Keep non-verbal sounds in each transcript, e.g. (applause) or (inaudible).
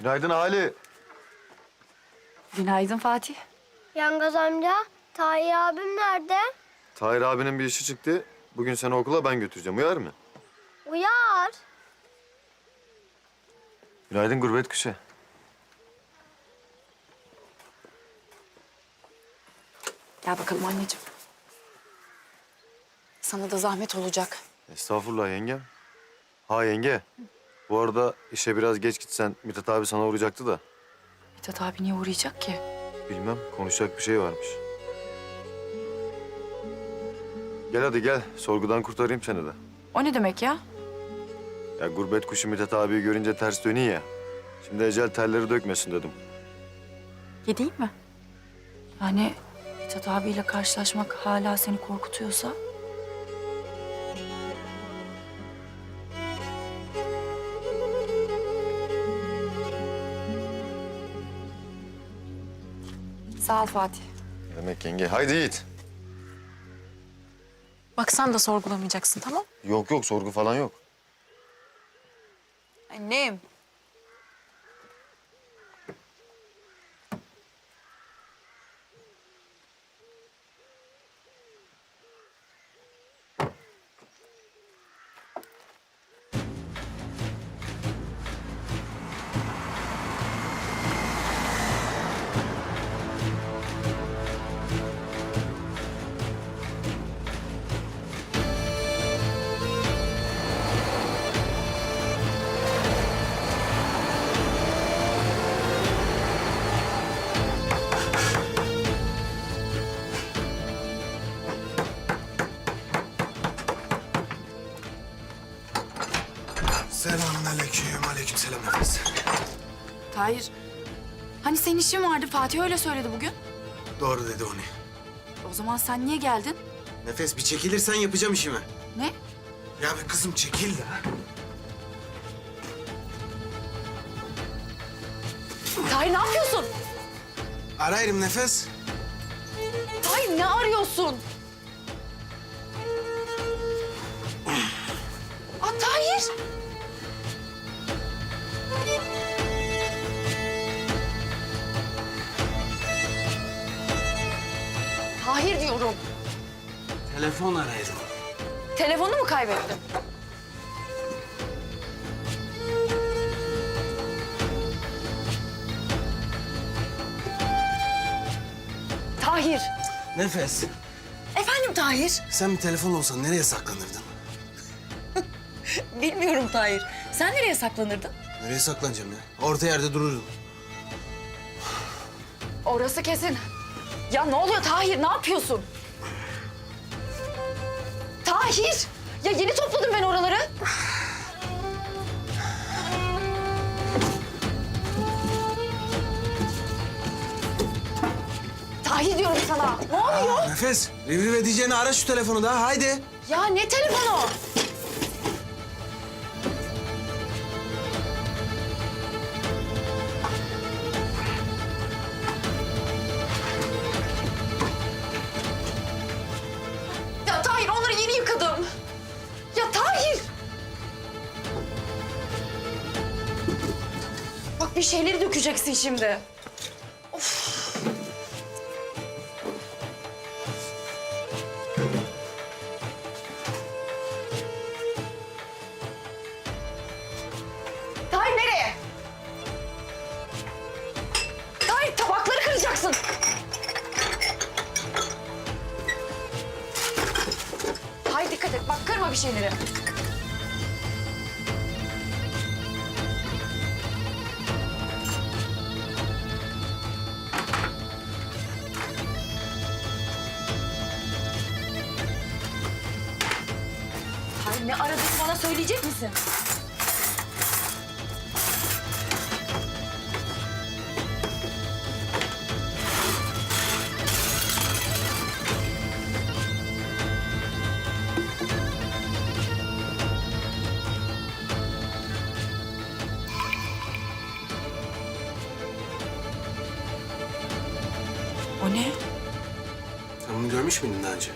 Günaydın Ali. Günaydın Fatih. Yangaz amca, Tahir abim nerede? Tahir abinin bir işi çıktı. Bugün seni okula ben götüreceğim. Uyar mı? Uyar. Günaydın gurbet kuşu. Gel bakalım anneciğim. Sana da zahmet olacak. Estağfurullah yengem. Ha yenge. Bu arada işe biraz geç gitsen Mithat abi sana uğrayacaktı da. Mithat abi niye uğrayacak ki? Bilmem konuşacak bir şey varmış. Gel hadi gel. Sorgudan kurtarayım seni de. O ne demek ya? Ya gurbet kuşu Mithat abiyi görünce ters dönüyor ya. Şimdi ecel telleri dökmesin dedim. Gideyim mi? Yani Mithat abiyle karşılaşmak hala seni korkutuyorsa... Sağ ol Fatih. Ne Demek yenge. Haydi Yiğit. Bak sen de sorgulamayacaksın tamam? Yok yok sorgu falan yok. Annem. Selamun aleyküm, aleyküm selam nefes. Tahir, hani senin işin vardı Fatih öyle söyledi bugün. Doğru dedi onu. O zaman sen niye geldin? Nefes bir çekilirsen yapacağım işimi. Ne? Ya bir kızım çekil de. Tahir ne yapıyorsun? Arayırım nefes. Tahir ne arıyorsun? Tahir diyorum. Telefon arayırım. Telefonu mu kaybettin? Tahir. Nefes, Efendim Tahir? sen bir telefon olsan nereye saklanırdın? Bilmiyorum Tahir. Sen nereye saklanırdın? Nereye saklanacağım ya? Orta yerde dururdum. Orası kesin. Ya ne oluyor Tahir? Ne yapıyorsun? Tahir! Ya yeni topladım ben oraları. Tahir diyorum sana. Ne oluyor? Nefes, rivriv edeceğini ara şu telefonu da haydi. Ya ne telefonu? Şeyleri dökeceksin şimdi. Tahir nereye? Tabakları kıracaksın. Tahir dikkat et bak kırma bir şeyleri. Misin? O ne? Sen bunu görmüş müydün daha önce?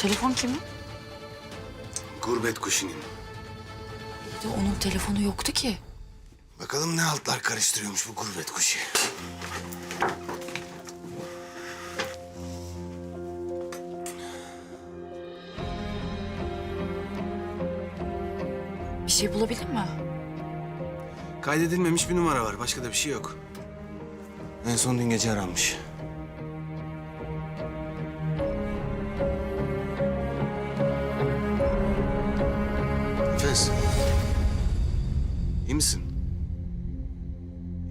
Telefon kimin? Gurbet kuşinin. De onun telefonu yoktu ki. Bakalım ne altlar karıştırıyormuş bu gurbet kuşu. Bir şey bulabildin mi? Kaydedilmemiş bir numara var. Başka da bir şey yok. En son dün gece aranmış.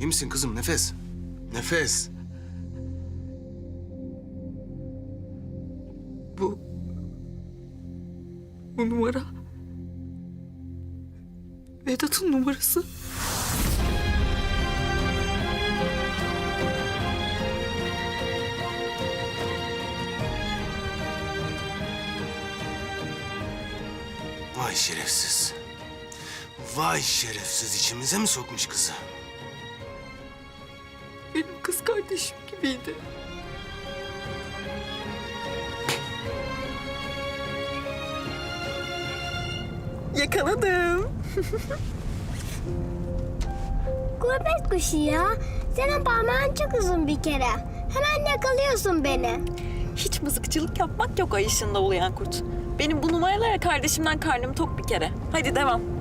İyi misin kızım? Nefes. Nefes. Bu... Bu numara... Vedat'ın numarası. Vay şerefsiz. Vay şerefsiz içimize mi sokmuş kızı? Benim kız kardeşim gibiydi. Yakaladım. (laughs) Gurbet kuşu ya. Senin parmağın çok uzun bir kere. Hemen yakalıyorsun beni. Hiç mızıkçılık yapmak yok ay ışığında uluyan kurt. Benim bu numaralara kardeşimden karnım tok bir kere. Hadi devam.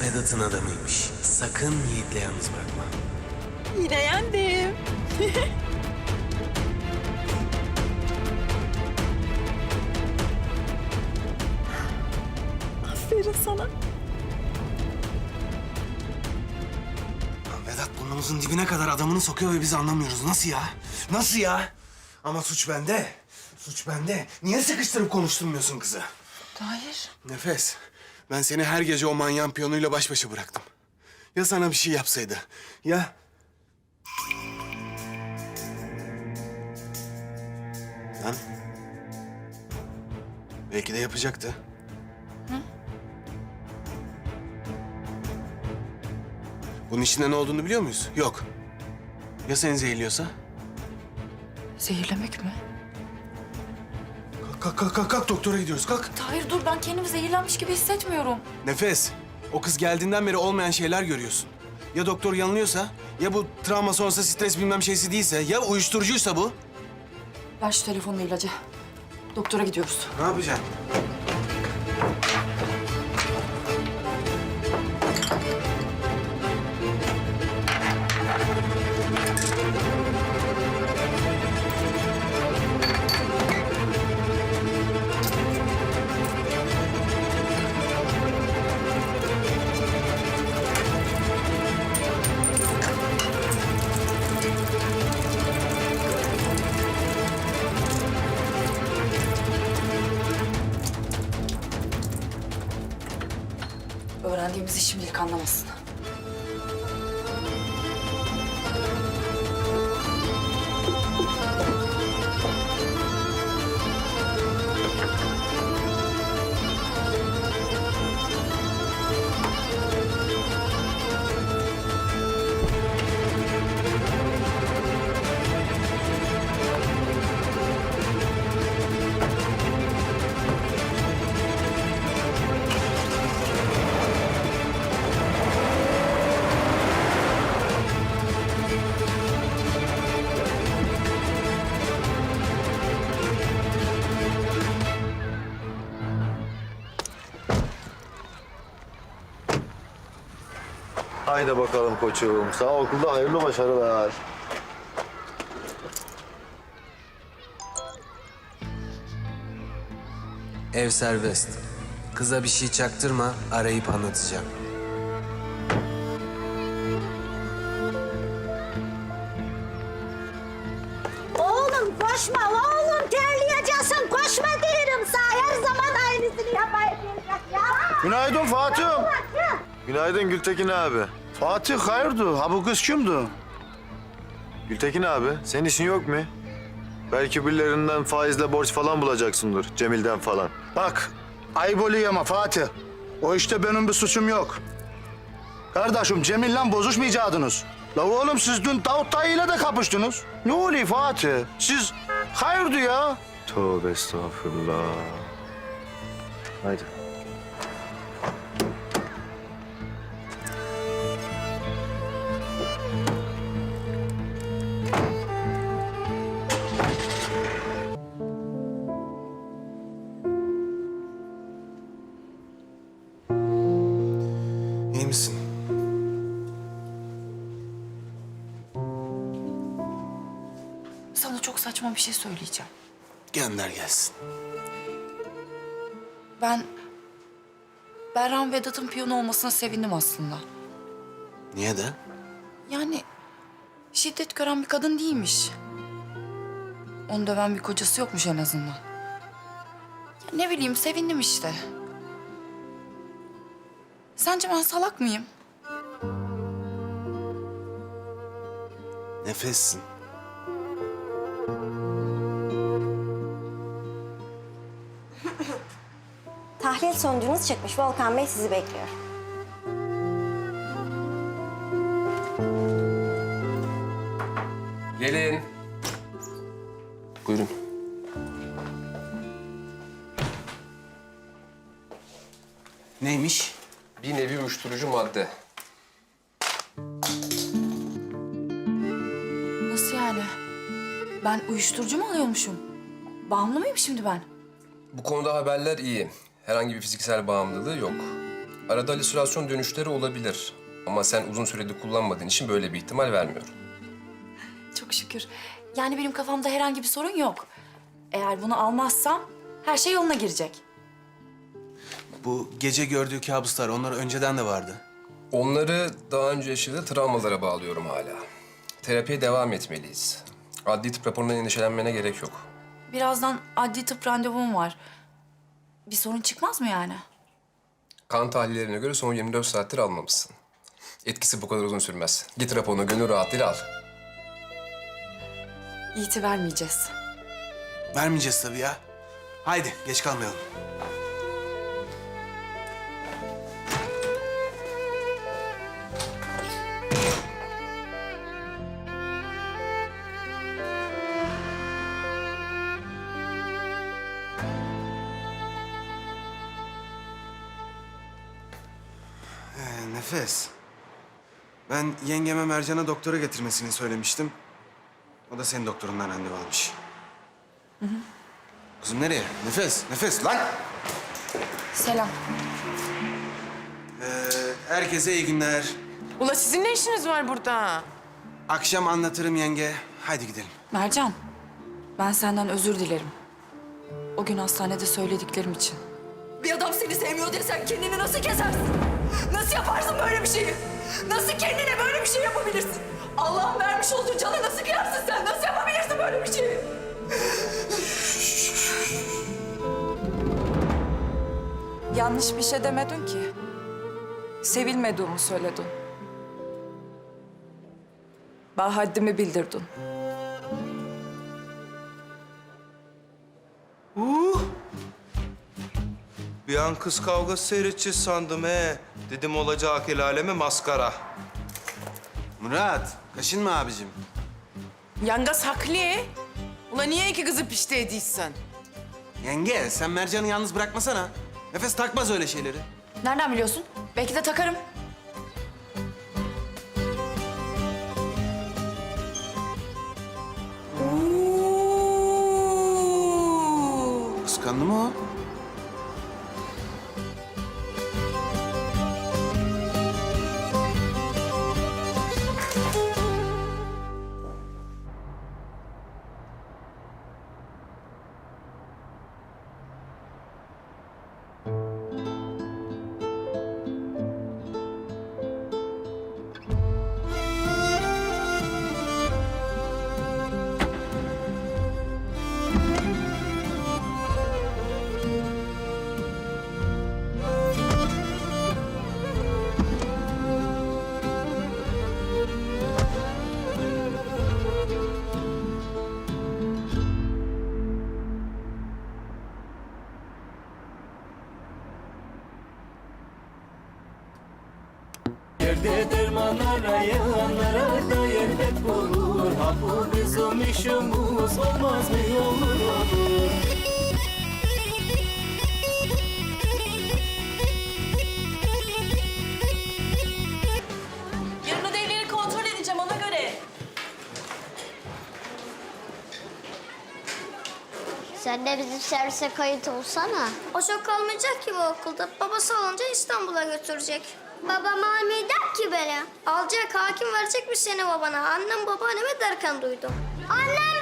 Vedat'ın adamıymış. Sakın Yiğit'le yalnız bırakma. Yine yendim. (laughs) Aferin sana. Lan Vedat burnumuzun dibine kadar adamını sokuyor ve biz anlamıyoruz. Nasıl ya? Nasıl ya? Ama suç bende. Suç bende. Niye sıkıştırıp konuşturmuyorsun kızı? Tahir. Nefes, ben seni her gece o manyağın piyonuyla baş başa bıraktım. Ya sana bir şey yapsaydı? Ya... Lan... Belki de yapacaktı. Bunun içinde ne olduğunu biliyor muyuz? Yok. Ya seni zehirliyorsa? Zehirlemek mi? Kalk, kalk, kalk, kalk, doktora gidiyoruz, kalk. Tahir dur ben kendimi zehirlenmiş gibi hissetmiyorum. Nefes, o kız geldiğinden beri olmayan şeyler görüyorsun. Ya doktor yanılıyorsa, ya bu travma sonrası stres bilmem şeysi değilse, ya uyuşturucuysa bu. Ver şu telefonla ilacı. Doktora gidiyoruz. Ne yapacaksın? Öğrendiğimizi şimdilik anlamasın. Haydi bakalım koçum. Sana okulda hayırlı başarılar. Ev serbest. Kıza bir şey çaktırma, arayıp anlatacağım. Günaydın Gültekin abi. Fatih hayırdır? Ha bu kız kimdi? Gültekin abi, senin işin yok mu? Belki birilerinden faizle borç falan bulacaksındır. Cemil'den falan. Bak ayıp oluyor ama Fatih. O işte benim bir suçum yok. Kardeşim Cemil'le bozuşmayacaktınız. La oğlum siz dün Davut Dayı ile de kapıştınız. Ne oluyor Fatih? Siz hayırdır ya? Tövbe estağfurullah. Haydi. Çok saçma bir şey söyleyeceğim. Gönder gelsin. Ben... Berran Vedat'ın piyano olmasına sevindim aslında. Niye de? Yani şiddet gören bir kadın değilmiş. Onu döven bir kocası yokmuş en azından. Ya ne bileyim sevindim işte. Sence ben salak mıyım? Nefessin. Sonucunuz çıkmış. Volkan Bey sizi bekliyor. Gelin. Buyurun. Neymiş? Bir nevi uyuşturucu madde. Nasıl yani? Ben uyuşturucu mu alıyormuşum? Bağımlı mıyım şimdi ben? Bu konuda haberler iyi. Herhangi bir fiziksel bağımlılığı yok. Arada halüsinasyon dönüşleri olabilir. Ama sen uzun süredir kullanmadığın için böyle bir ihtimal vermiyorum. Çok şükür. Yani benim kafamda herhangi bir sorun yok. Eğer bunu almazsam her şey yoluna girecek. Bu gece gördüğü kabuslar onlar önceden de vardı. Onları daha önce yaşadığı travmalara bağlıyorum hala. Terapiye devam etmeliyiz. Adli tıp raporundan endişelenmene gerek yok. Birazdan adli tıp randevum var. Bir sorun çıkmaz mı yani? Kan tahlillerine göre son 24 saattir almamışsın. Etkisi bu kadar uzun sürmez. Git raporunu gönül rahatlığıyla al. İyiti vermeyeceğiz. Vermeyeceğiz tabii ya. Haydi geç kalmayalım. Nefes. Ben yengeme Mercan'a doktora getirmesini söylemiştim. O da senin doktorundan randevu almış. Kızım nereye? Nefes, nefes lan! Selam. Ee, herkese iyi günler. Ula sizin ne işiniz var burada? Akşam anlatırım yenge. Haydi gidelim. Mercan, ben senden özür dilerim. O gün hastanede söylediklerim için. Bir adam seni sevmiyor diye sen kendini nasıl kesersin? Nasıl yaparsın böyle bir şeyi? Nasıl kendine böyle bir şey yapabilirsin? Allah'ın vermiş olduğu canı nasıl kıyarsın sen? Nasıl yapabilirsin böyle bir şeyi? Yanlış bir şey demedin ki. Sevilmediğimi söyledin. Bana haddimi bildirdin. An kız kavgası seyredeceğiz sandım he. Dedim olacak el aleme maskara. Murat, kaşınma abicim. Yangas haklı. Ula niye iki kızı pişti ediysen? Yenge, sen Mercan'ı yalnız bırakmasana. Nefes takmaz öyle şeyleri. Nereden biliyorsun? Belki de takarım. De derman arayanlara da elbet bulur Ha bu bizim işimiz olmaz mı olur olur Yarın ödevleri kontrol edeceğim ona göre. Sen de bizim servise kayıt olsana. O çok kalmayacak ki bu okulda. Babası olunca İstanbul'a götürecek. Babam almayacak ki beni. Alacak, hakim verecekmiş seni babana. Annem babaanneme derken duydum. Annem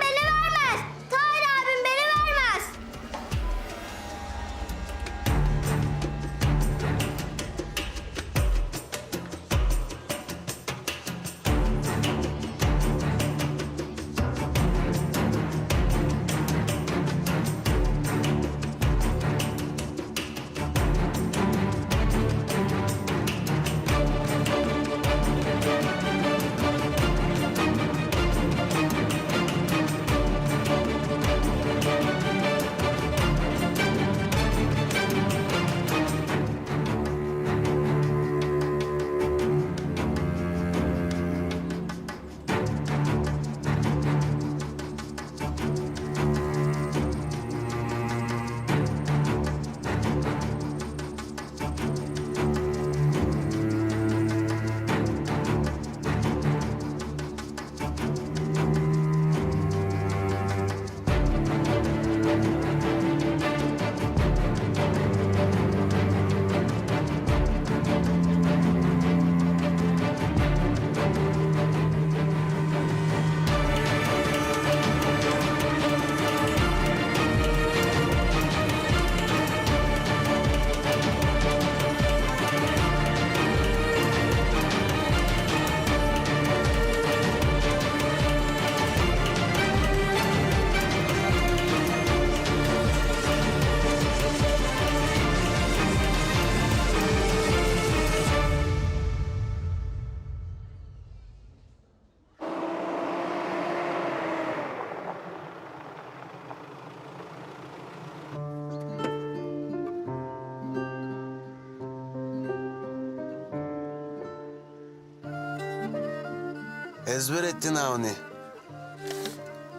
Ezber ettin onu.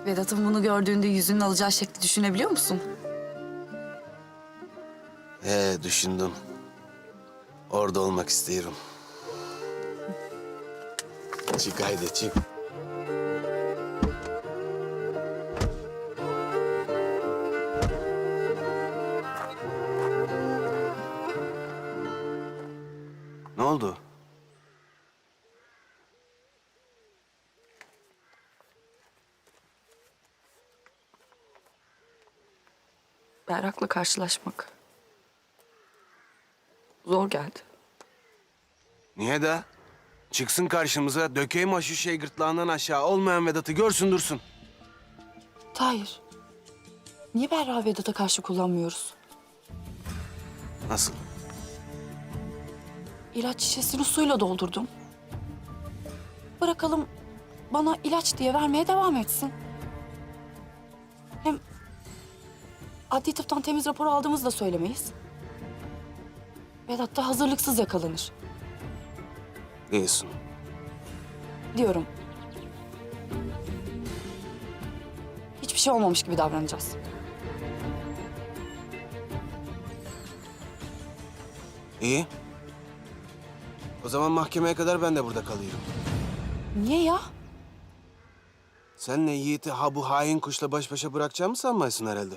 Vedat'ın bunu gördüğünde yüzünün alacağı şekli düşünebiliyor musun? He düşündüm. Orada olmak istiyorum. Çık haydi çık. Ne oldu? Berrak'la karşılaşmak zor geldi. Niye de? Çıksın karşımıza, dökeyim o şişeyi gırtlağından aşağı. Olmayan Vedat'ı görsün dursun. Tahir, niye Berra Vedat'a karşı kullanmıyoruz? Nasıl? İlaç şişesini suyla doldurdum. Bırakalım bana ilaç diye vermeye devam etsin. Hem adli tıptan temiz rapor aldığımızı da söylemeyiz. Vedat da hazırlıksız yakalanır Diyorsun. diyorum. Hiçbir şey olmamış gibi davranacağız. İyi. O zaman mahkemeye kadar ben de burada kalıyorum. Niye ya? Senle Yiğit'i ha bu hain kuşla baş başa bırakacağımı sanmıyorsun herhalde.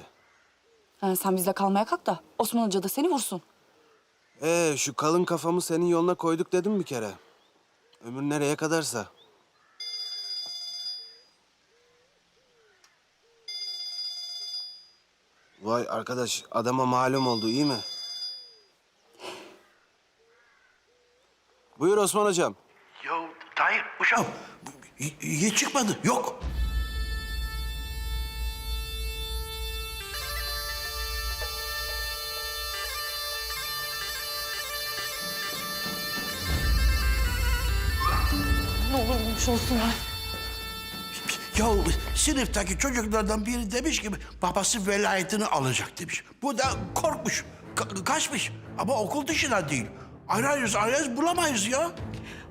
Yani sen bizle kalmaya kalk da Osman Hoca da seni vursun. Ee şu kalın kafamı senin yoluna koyduk dedim bir kere. Ömür nereye kadarsa. Vay arkadaş adama malum oldu iyi mi? Buyur Osman hocam. Ya Tahir uşağım. Yiğit çıkmadı. Yok. Olur bulmuş olsunlar. Ya sınıftaki çocuklardan biri demiş ki babası velayetini alacak demiş. Bu da korkmuş, ka- kaçmış. Ama okul dışına değil. Ararız ararız bulamayız ya.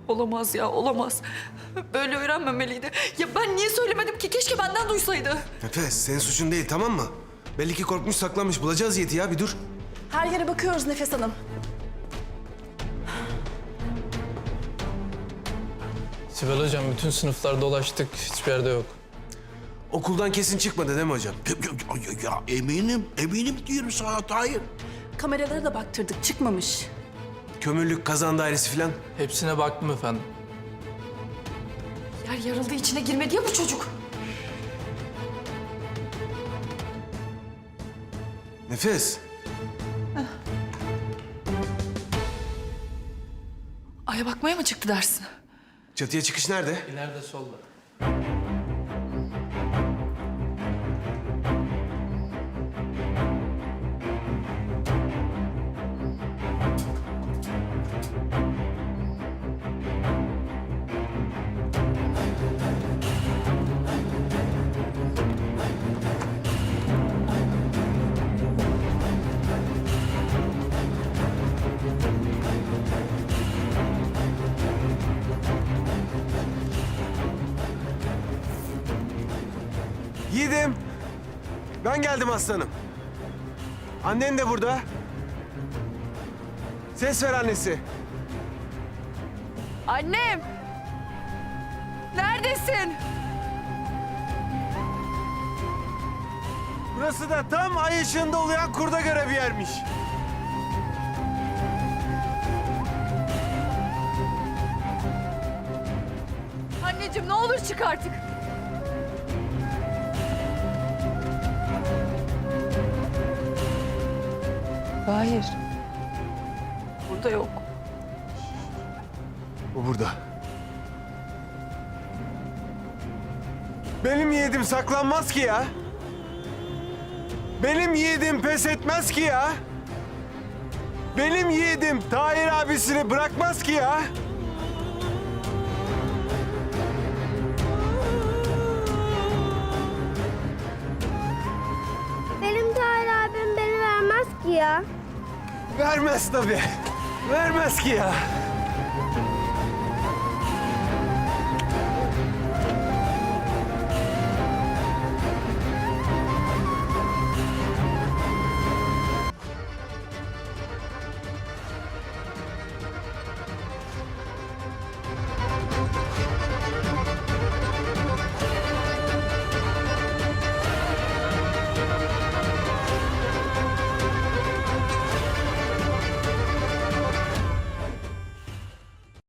Olamaz ya, olamaz. Böyle öğrenmemeliydi. Ya ben niye söylemedim ki? Keşke benden duysaydı. Nefes senin suçun değil tamam mı? Belli ki korkmuş saklanmış. Bulacağız Yiğit'i ya bir dur. Her yere bakıyoruz Nefes Hanım. Sibel hocam bütün sınıflar dolaştık. Hiçbir yerde yok. Okuldan kesin çıkmadı değil mi hocam? Ya, ya eminim, eminim diyorum sana Tahir. Kameralara da baktırdık çıkmamış. Kömürlük, kazan dairesi falan. Hepsine baktım efendim. Yer yarıldı içine girmedi ya bu çocuk. Nefes. Aya bakmaya mı çıktı dersin? Çatıya çıkış nerede? İleride solda. Geldim aslanım. Annen de burada. Ses ver annesi. Annem! Neredesin? Burası da tam ay ışığında oluyan kurda göre bir yermiş. Anneciğim ne olur çık artık. Hayır. Burada yok. O burada. Benim yiğidim saklanmaz ki ya. Benim yiğidim pes etmez ki ya. Benim yiğidim Tahir abisini bırakmaz ki ya. Vermez tabii. Vermez ki ya.